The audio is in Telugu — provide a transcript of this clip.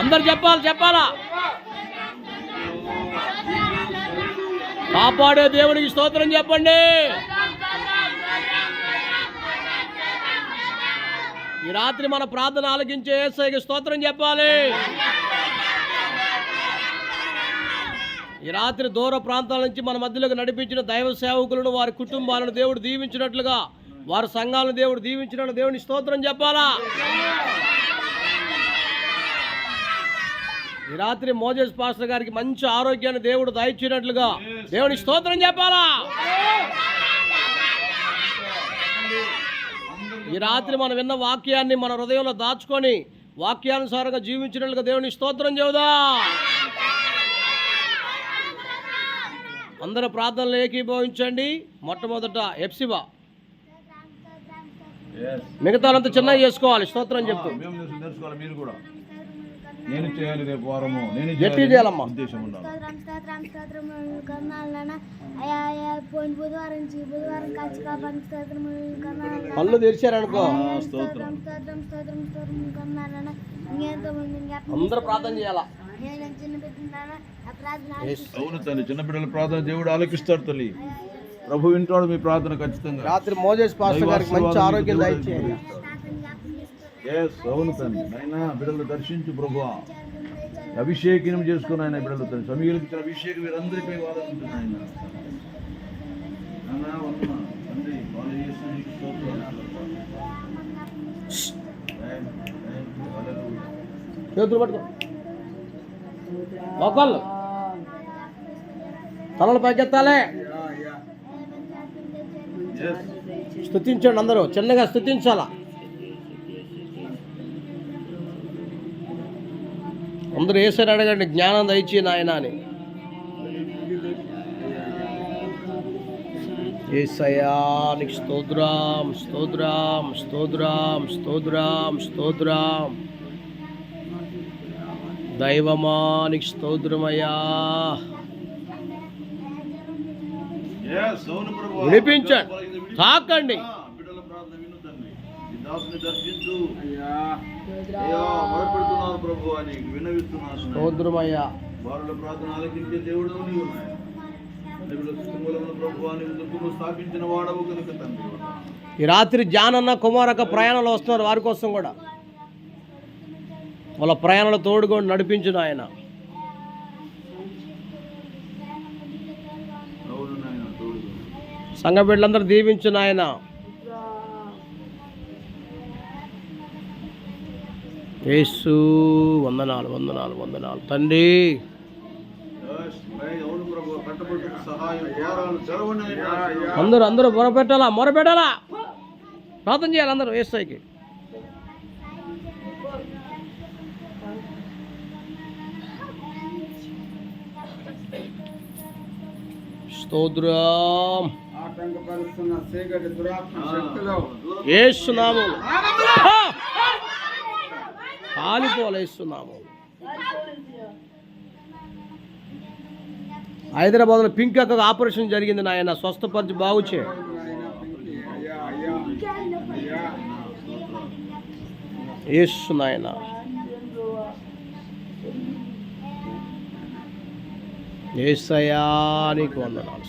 అందరు చెప్పాలి చెప్పాలా? కాపాడే దేవునికి స్తోత్రం చెప్పండి. ఈ రాత్రి మన ప్రార్థన ఆలకించే ఏసైకి స్తోత్రం చెప్పాలి. ఈ రాత్రి దూర ప్రాంతాల నుంచి మన మధ్యలోకి నడిపించిన దైవ సేవకులను వారి కుటుంబాలను దేవుడు దీవించినట్లుగా వారి సంఘాలను దేవుడు దీవించినట్లు దేవుని స్తోత్రం చెప్పాలా? ఈ రాత్రి మోజేస్ పాస్టర్ గారికి మంచి ఆరోగ్యాన్ని దేవుడు దయచేనట్లుగా దేవుని స్తోత్రం చెప్పాలా? ఈ రాత్రి మనం విన్న వాక్యాన్ని మన హృదయంలో దాచుకొని వాక్యానుసారంగా జీవించినట్లుగా దేవుని స్తోత్రం చెబుదా? అందరూ ప్రార్థనలు ఏకీభవించండి. మొట్టమొదట ఎప్సిబా మిగతాలంతా చిన్నగా చేసుకోవాలి. స్తోత్రం చెప్తూ. నేర్చుకోవాలి మీరు కూడా. నేను చేయాలి రేపు వారము నేను గట్టిగా చేయాలమ్మా. ఉద్దేశం ఉండాలి స్తోత్రం స్తోత్రం పోయిన బుధవారం నుంచి స్తోత్రం కళ్ళు తెరిచారనుకో స్తోత్రం స్తోత్రం స్తోత్రం స్తోత్రం ఇంకెంతో మంది అందరూ ప్రార్థన చేయాలా. అవును తల్లి చిన్నపిల్లల ప్రార్థన దేవుడు ఆలకిస్తాడు తల్లి ప్రభు వింటాడు మీ ప్రార్థన ఖచ్చితంగా రాత్రి మోజేస్ పాస్టర్ గారికి మంచి ఆరోగ్యం దయచేయండి ఎస్ అవును తండ్రి నాయనా బిడ్డలు దర్శించు ప్రభు. అభిషేకం చేసుకుని ఆయన బిడ్డలు తండ్రి సమీలకు ఇచ్చిన అభిషేకం వీరందరిపై వాడుతుంది ఆయన. తండ్రి, వాళ్ళు చేసిన. చేతులు పట్టుకో. ఒకళ్ళు తలలు పైకెత్తాలే. స్థుతించండి అందరూ. చిన్నగా స్థుతించాలా అందరూ వేసారు అడగండి జ్ఞానం దయచి నాయన అని. ఏసయానికి స్తోత్రం స్తోత్రం స్తోత్రం స్తోత్రం స్తోత్రం. దైవమానికి ప్రభు. వినిపించండి తాకండి. విను తండ్రి. ఈ దాసుని దర్శించు అయ్యా ప్రభు అని వినవిస్తున్నాను. స్తోత్రమయ్యా. వారుల ప్రార్థన ఆలకించే దేవుడు నీవు. స్థాపించిన వాడవు కనుక తండ్రి. ఈ రాత్రి జానన్న కుమారక ప్రయాణాలు వస్తున్నారు వారి కోసం కూడా. వాళ్ళ ప్రయాణాలు తోడుకొని నడిపించిన ఆయన. సంఘ బిడ్డలందరూ దీవించిన ఆయన. యేసు వందనాలు వందనాలు వందనాలు. తండ్రి. అందరూ అందరూ మొరపెట్టాలా? మొరపెట్టాలా? ప్రార్థన చేయాలి అందరూ ఏసైకి స్తోత్రం. ఏసునామం కాలిపోలేస్తున్నాము. హైదరాబాద్లో పింక్ అక్క ఆపరేషన్ జరిగింది నాయన స్వస్థపరిచి బాగు చే అయ్యా ఏసు నాయన. ఏసయా నీకు వందనాలు.